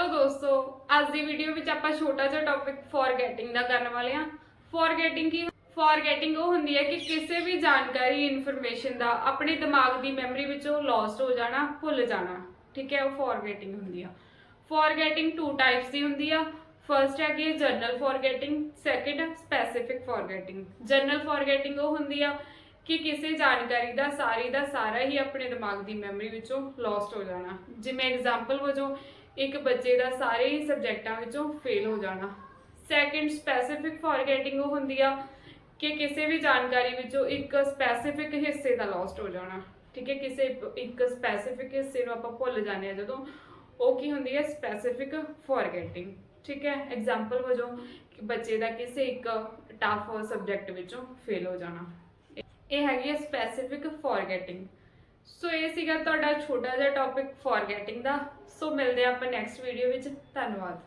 Hello ਦੋਸਤੋ, ਅੱਜ ਦੀ video ਵਿੱਚ ਆਪਾਂ ਛੋਟਾ ਜਿਹਾ ਟੌਪਿਕ ਫੋਰਗੇਟਿੰਗ ਦਾ ਕਰਨ ਵਾਲੇ ਹਾਂ। ਫੋਰਗੇਟਿੰਗ ਕੀ ਫੋਰਗੇਟਿੰਗ ਉਹ ਹੁੰਦੀ ਹੈ ਕਿ ਕਿਸੇ ਵੀ ਜਾਣਕਾਰੀ ਇਨਫੋਰਮੇਸ਼ਨ ਦਾ ਆਪਣੇ ਦਿਮਾਗ ਦੀ ਮੈਮਰੀ ਵਿੱਚੋਂ ਲੌਸਟ ਹੋ ਜਾਣਾ, ਭੁੱਲ ਜਾਣਾ। ਠੀਕ ਹੈ, ਉਹ ਫੋਰਗੇਟਿੰਗ ਹੁੰਦੀ ਆ। ਫੋਰਗੇਟਿੰਗ ਟੂ ਟਾਈਪਸ ਦੀ ਹੁੰਦੀ ਆ। ਫਰਸਟ ਹੈਗੀ general forgetting second specific forgetting general forgetting ਉਹ ਹੁੰਦੀ ਆ ਕਿ ਕਿਸੇ ਜਾਣਕਾਰੀ ਦਾ, ਸਾਰੀ ਦਾ ਸਾਰਾ ਹੀ ਆਪਣੇ ਦਿਮਾਗ ਦੀ ਮੈਮਰੀ ਵਿੱਚੋਂ ਲੌਸਟ ਹੋ ਜਾਣਾ। ਜਿਵੇਂ ਐਗਜ਼ਾਮਪਲ ਵਜੋਂ ਇੱਕ ਬੱਚੇ ਦਾ ਸਾਰੇ ਹੀ ਸਬਜੈਕਟਾਂ ਵਿੱਚੋਂ ਫੇਲ ਹੋ ਜਾਣਾ। ਸੈਕੰਡ ਸਪੈਸੀਫਿਕ ਫੋਰਗੇਟਿੰਗ ਉਹ ਹੁੰਦੀ ਆ ਕਿ ਕਿਸੇ ਵੀ ਜਾਣਕਾਰੀ ਵਿੱਚੋਂ ਇੱਕ ਸਪੈਸੀਫਿਕ ਹਿੱਸੇ ਦਾ ਲੋਸਟ ਹੋ ਜਾਣਾ। ਠੀਕ ਹੈ, ਕਿਸੇ ਇੱਕ ਸਪੈਸੀਫਿਕ ਹਿੱਸੇ ਨੂੰ ਆਪਾਂ ਭੁੱਲ ਜਾਂਦੇ ਆ ਜਦੋਂ। ਉਹ ਕੀ ਹੁੰਦੀ ਹੈ? ਸਪੈਸੀਫਿਕ ਫੋਰਗੇਟਿੰਗ ਠੀਕ ਹੈ ਐਗਜ਼ਾਮਪਲ ਵਜੋਂ ਕਿ ਬੱਚੇ ਦਾ ਕਿਸੇ ਇੱਕ ਟਫ ਸਬਜੈਕਟ ਵਿੱਚੋਂ ਫੇਲ ਹੋ ਜਾਣਾ। ਇਹ ਹੈਗੀ ਹੈ ਸਪੈਸੀਫਿਕ ਫੋਰਗੇਟਿੰਗ ਸੋ ਇਹ ਸੀਗਾ ਤੁਹਾਡਾ ਛੋਟਾ ਜਿਹਾ ਟੌਪਿਕ ਫੋਰਗੇਟਿੰਗ ਦਾ। ਸੋ ਮਿਲਦੇ ਹਾਂ ਆਪਾਂ ਨੈਕਸਟ ਵੀਡੀਓ ਵਿੱਚ। ਧੰਨਵਾਦ।